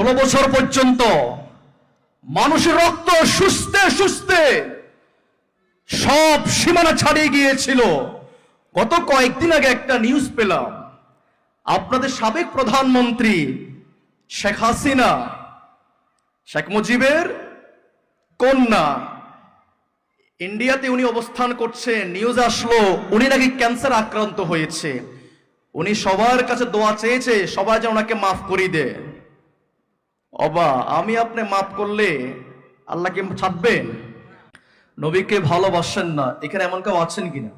ষোলো বছর পর্যন্ত মানুষের রক্ত সুস্থে সুস্থে সব সীমানা ছাড়িয়ে গিয়েছিল। গত কয়েকদিন আগে একটা নিউজ পেলাম। আপনাদের সাবেক প্রধানমন্ত্রী শেখ হাসিনা, শেখ মুজিবের কন্যা, ইন্ডিয়াতে উনি অবস্থান করছেন নিউজ আসলো, উনি নাকি ক্যান্সার আক্রান্ত হয়েছে। উনি সবার কাছে দোয়া চেয়েছে, সবাই যেন ওনাকে মাফ করি দে অবা, আমি আপনি মাফ করলে আল্লাহকে ছাড়বেন নবীকে ভালোবাসেন না। এখানে এমন কেউ আছেন কিনা?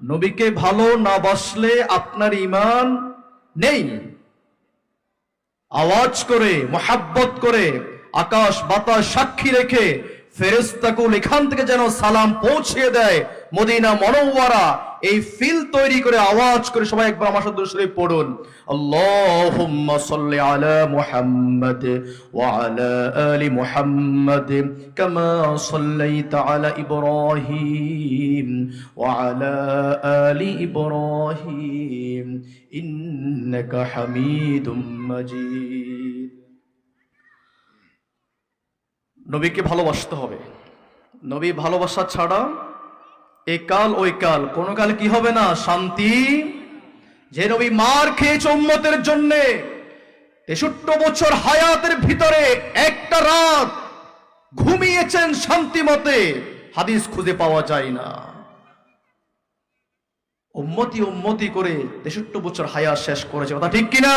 নবীকে ভালো না বাসলে আপনার ইমান নেই। আওয়াজ করে, মোহাব্বত করে আকাশ বাতাস সাক্ষী রেখে ফেরেস্তাকুল এখান থেকে যেন সালাম পৌঁছিয়ে দেয় মদিনা মনোয়ারা। এই ফিল তৈরি করে, আওয়াজ করে সবাই একবার আমার সাথে শরীফ পড়ুন। আল্লাহুম্মা সাল্লি আলা মুহাম্মাদ ওয়া আলা আলি মুহাম্মাদ কামা সাল্লাইতা আলা ইব্রাহিম ওয়া আলা আলি ইব্রাহিম। ইন্নাকা হামিদুম মাজিদ। নবীকে ভালোবাসতে হবে। নবী ভালোবাসা ছাড়া এ কাল ওই কাল, কোন কাল কি হবে না? শান্তি। যে নবী মার খেয়েছে উম্মতের জন্যে, তেষট্টি বছর হায়াতের ভিতরে একটা রাত ঘুমিয়েছেন শান্তি মতে, হাদিস খুঁজে পাওয়া যায় না। উম্মতি উম্মতি করে তেষট্টি বছর হায়াত শেষ করেছে। কথা ঠিক কিনা?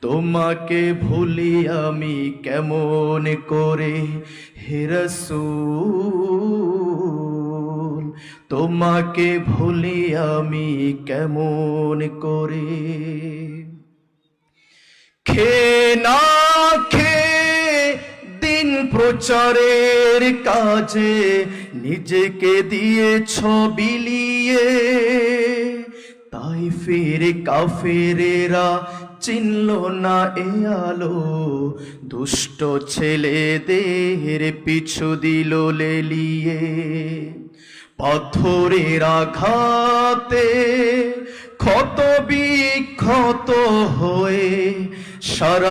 তোমাকে ভুলি আমি কেমন করে? হেরসুল তোমাকে ভুলি আমি কেমন করে? খে না খে দিন প্রচারের কাজে নিজেকে দিয়েছ বিলিয়ে। তাই ফের কাফেরেরা চিনল না এ আলো। দুষ্ট ছেলেদের পিছু দিল লেলিয়ে। পাথরের আঘাতে ক্ষত বিক্ষত হয়ে সারা